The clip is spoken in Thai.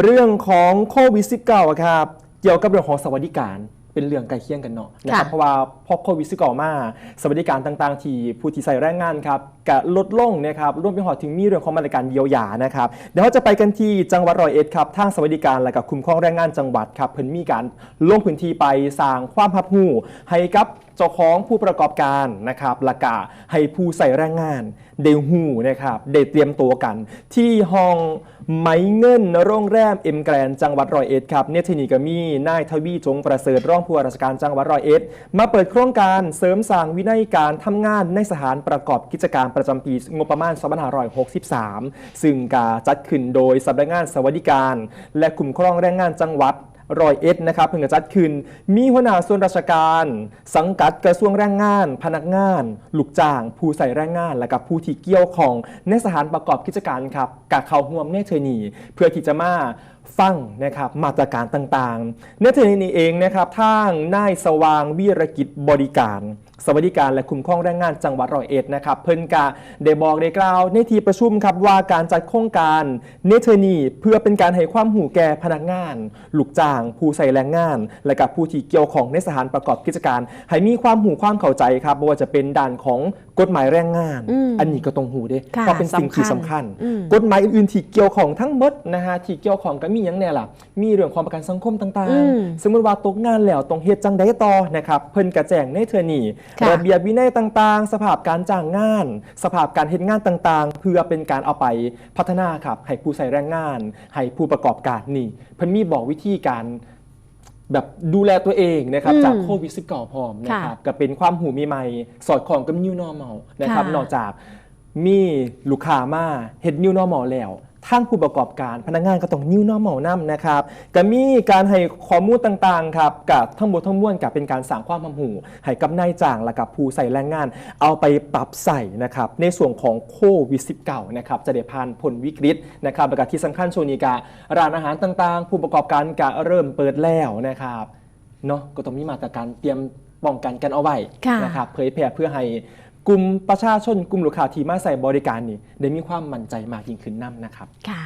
เรื่องของโควิด -19 ครับเกี่ยวกับเรื่องของสวัสดิการเป็นเรื่องใกล้เคียงกันเนาะนะครับค่ะเพราะว่าพอโควิด -19 มาสวัสดิการต่างๆ ที่ผู้ที่ใส่แรงงานครับกะลดลงนะครับรวมไปหอดถึงมีเรื่องของมาตรการเยียวยานะครับเดี๋ยวเราจะไปกันที่จังหวัดร้อยเอ็ดครับทางสวัสดิการและกับคุ้มครองแรงงานจังหวัดครับเพิ่นมีการลงพื้นที่ไปสร้างความรับรู้ให้กับเจ้าของผู้ประกอบการนะครับและกะให้ผู้ใส่แรงงานเดหูนะครับได้เตรียมตัวกัน ที่ห้องไม้เงินโรงแรมเอ็มแกรนจังหวัดร้อยเอ็ดครับเนยทีนีกามีนายทวีจงประเสริฐรองผู้ว่าราชการจังหวัดร้อยเอ็ดมาเปิดโครงการเสริมสร้างวินัยการทำงานในสถานประกอบกิจการประจำปีงบประมาณ2563 ซึ่งกาจัดขึ้นโดยสำนักงานสวัสดิการ และคุ้มครองแรงงานจังหวัด รอยเอ็ดนะครับเพิ่งจะจัดขึ้น มีหัวหน้าส่วนราชการ สังกัดกระทรวงแรงงาน พนักงาน ลูกจ้าง ผู้ใส่แรงงาน และกับผู้ที่เกี่ยวของในสถานประกอบกิจการครับกะเขาห่วมเนเธอนีเพื่อที่จะมา ฟังนะครับมาตรการต่างๆเนเธอร์นีเองนะครับทางนายสว่างวีรกิจบริการ สวัสดิการและคุ้มครองแรงงานจังหวัดร้อยเอ็ดนะครับเพิ่นกาได้บอกได้กล่าว ในที่ประชุมครับว่าการจัดโครงการเนเธอร์นีเพื่อเป็นการให้ความหูแก่พนักงาน ลูกจ้าง ผู้ใส่แรงงาน และกับผู้ที่เกี่ยวของในสถานประกอบกิจการ ให้มีความหูความเข้าใจครับไม่ว่าจะเป็นด่านของ กฎหมายแรงงานอืมอันนี้ก็ต้องหูเด้ค่ะเพราะเป็นสิ่งที่สำสำคัคัญญอืมกฎหมายอื่นๆที่เกี่ยวของทั้งหมดนะฮะที่เกี่ยวของก็มีอย่างแน่ล่ะ มีเรื่องความประกันสังคมต่างอืมๆสมมติว่าตกงานแล้วต้องเฮ็ดจังไดต่อนะครับเพิ่นกระแจงในเทอนี่ค่ะระเบียบวินัยต่างๆ สภาพการจ้างงาน สภาพการเฮ็ดงานต่างๆ เพื่อเป็นการเอาไปพัฒนาครับให้ผู้ใส่แรงงาน ให้ผู้ประกอบการนี่เพิ่นมีบอกวิธีการ แบบดูแลตัวเองนะครับอืมจากโควิด19พร้อมนะครับก็เป็นความหูมีใหม่สอดคล้องกับ New Normal นะครับค่ะนอกจากมีลูกค้ามาเฮ็ด New Normal แล้ว ทางผู้ประกอบการพนักงานก็ต้อง New Normal นํนะครับก็มีการให้ข้อมูลต่างๆครับกับทั้งหมดทั้งมวลกับเป็นการสร้างความความหูให้กับนายจ้างและกับผู้ใส่แรงงาน เอาไปปรับใส่นะครับในส่วนของโควิด 19 นะครับจะได้ผ่านพ้นวิกฤตนะครับและก็ที่สำคัญช่วงนี้ก็ร้านอาหารต่างๆ ผู้ประกอบการก็เริ่มเปิดแล้วนะครับเนาะก็ต้องมีมาตรการเตรียมป้องกันกันเอาไว้ค่ะนะครับเผยแพร่เพื่อให้ กลุ่มประชาชนกลุ่มลูกค้าที่มาใส่บริการนี่ได้มีความมั่นใจมากยิ่งขึ้นนํนะครับ ค่ะ